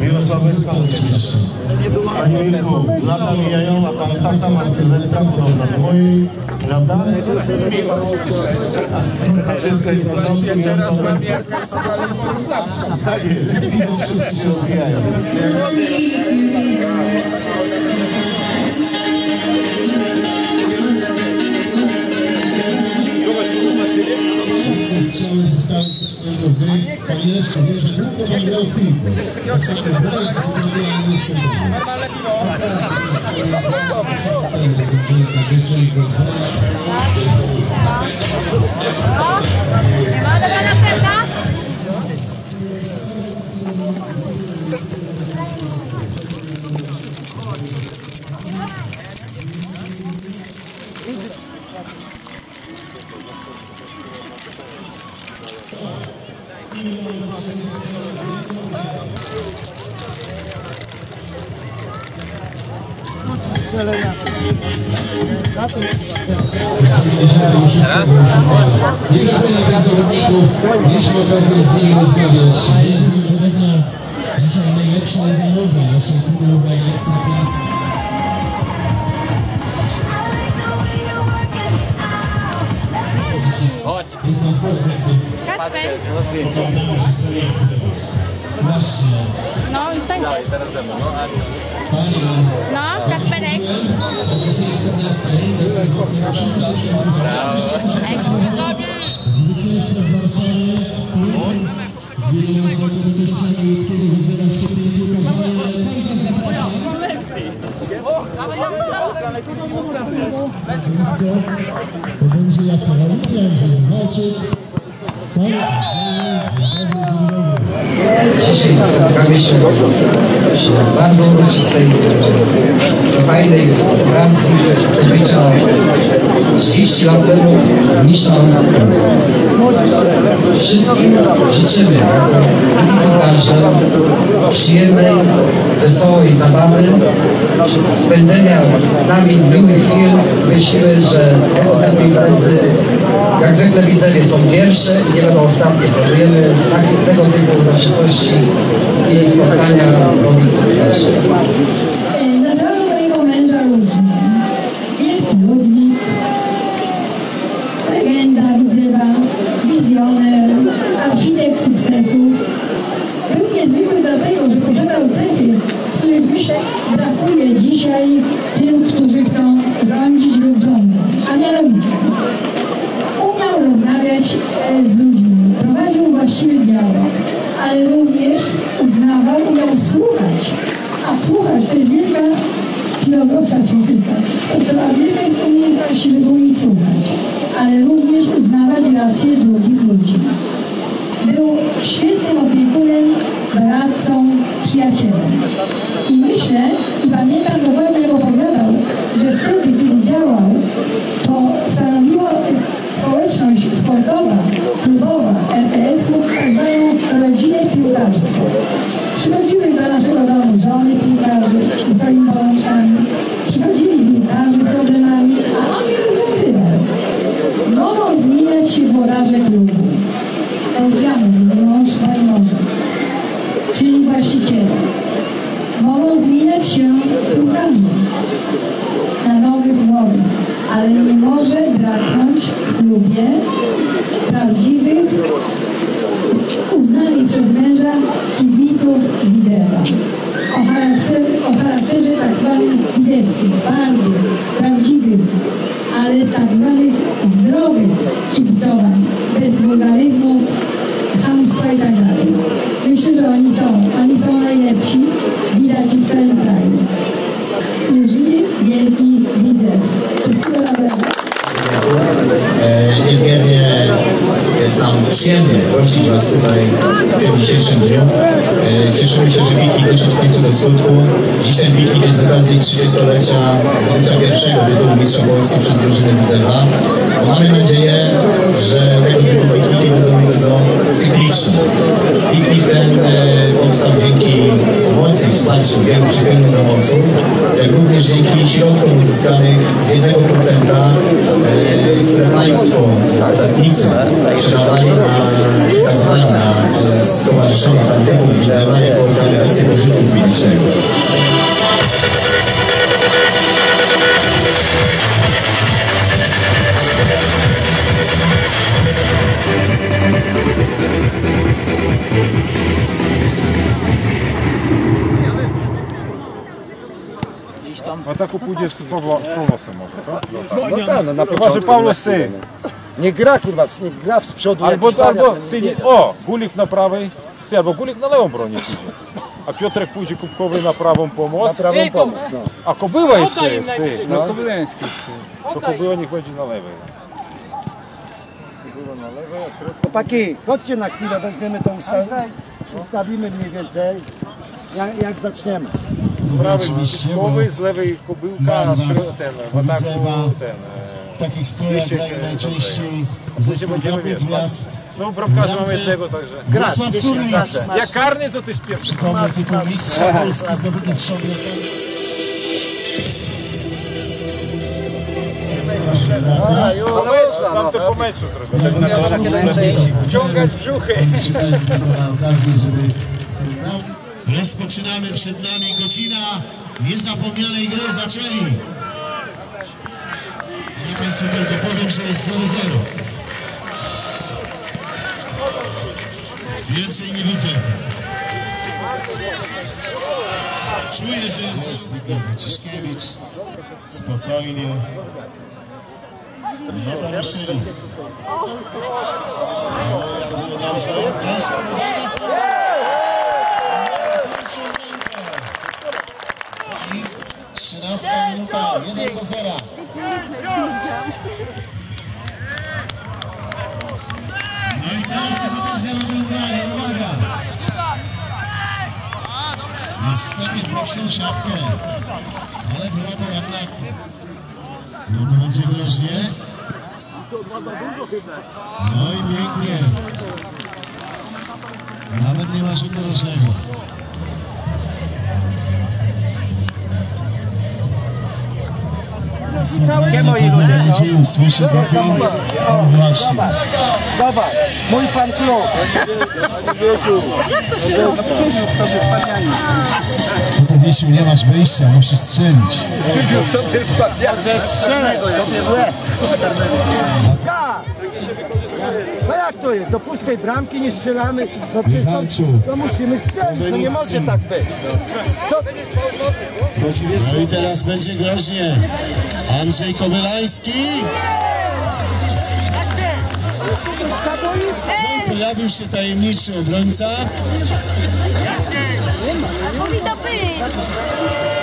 Mirosławecka oczywiście. Panie Mirku, lata mijają, a pan ta sama sylwetka podobna do mojej, prawda? Wszystko jest w porządku, Mirosławecka. Tak jest, wszyscy się rozwijają. Jeszcze że długo pan jest Nie Nie brakuje tych zawodników, mieliśmy okazję z nimi rozmawiać. Między innymi pewno chętnych. Kacper. Właśnie. No, stań też. Panie, No, Kacperek. w okresie 14 tego złotego wszyscy się przyjmowali. Zwycięzca w Warszawie, z Dzisiaj spotykamy się przy bardzo uroczystej i fajnej okazji odbycia 30 lat temu mistrza Wszystkim życzymy piłkarze przyjemnej, wesołej zabawy, spędzenia z nami miłych chwil. Myślimy, że typu imprezy jak zwykle widzowie są pierwsze i nie będą ostatnie. Planujemy takie, tego typu uroczystości i spotkania robić jeszcze. Nazywam mojego męża różnie. Wielki Ludwik, legenda Widzewa, wizjoner, architekt sukcesów. Był niezwykły dlatego, że posiadał cechy, których myślę brakuje dzisiaj tym, którzy chcą rządzić lub rządzą, a mianowicie umiał rozmawiać e, z ludźmi, prowadził właściwy dialog, ale również. A słuchać to jest wielka filozofia człowieka. To trzeba wielkiej umiejętności, żeby umieć słuchać, ale również uznawać rację drugich coragem é tudo. Was tutaj w dzisiejszym dniu. E, Cieszymy się, że piknik doszedł w końcu do skutku. Dziś ten piknik jest z okazji 30-lecia zdobycia pierwszego tytułu Mistrza Polski przez drużynę Widzewa. Mamy nadzieję, że tego typu pikniki będą bardzo cykliczne. Piknik ten e, powstał dzięki i wsparciu wielu przychylnych domowców, jak również dzięki środkom uzyskanych z 1%, e, które Państwo, podatnicy, przekazali na, przekazywali na e, Stowarzyszenie Fantyków Widzewa jako organizację pożytku publicznego. A tak pójdziesz z, Pawła, z Pawłosem może, co? No tak, no na Chyba, że początku. Na chwilę, ty. no. Nie gra kurwa, nie gra z przodu Albo, jakiś wariat, albo no ty nie o, Gulik na prawej, ty albo Gulik na lewą bronię pójdzie. A Piotrek pójdzie kubkowy na prawą Na pomoc, prawą pomoc, no. a Kobyła jeszcze jest, ty. No. To Kobyła niech będzie na lewej. Chłopaki, chodźcie na chwilę, weźmiemy to usta ustawimy mniej więcej, jak, jak zaczniemy. Z prawej Oczywiście, kubkowy, z lewej Kobyłka, a z ten, e, W takich strojach grają e, najczęściej zespół będziemy, Gwiazd. No bramkarza mam Grance. jednego, także. Wrocław Surwicz. Jak karny to ty spiesz. Przypomnę tytuł mistrza Polski zdobyty z Szomiotem. Tam to po meczu zrobię. Wciągać brzuchy. okazję, żeby Rozpoczynamy przed nami godzina niezapomnianej gry. Zaczęli. Ja Państwu tylko powiem, że jest 0-0. Więcej nie widzę. Czuję, że jest Zbigniew Wyciszkiewicz. Spokojnie. No to ruszyli. O, jak było dobrze. Zgęszczam. Uwaga, Sara. I 13 minuta, 1 do 0. No i teraz jest okazja na wygranie, uwaga! Niestety boczną siatkę, ale była to ładna akcja. No to będzie groźnie. No i pięknie. Nawet nie ma rzutu rożnego. Gdzie moi ludzie są? Nadzieję usłyszy lepiej. O, właśnie. Dawaj, mój pan klub. To ty Wiesiu nie masz wyjścia, musisz strzelić. Strzelaj sobie w łeb. Jak? No jak to jest? Do pustej bramki nie strzelamy? No przecież to, to musimy strzelić, no nie może tak być. No. Co? No i teraz będzie groźnie. Andrzej Kobylański. No i pojawił się tajemniczy obrońca. Powinno być.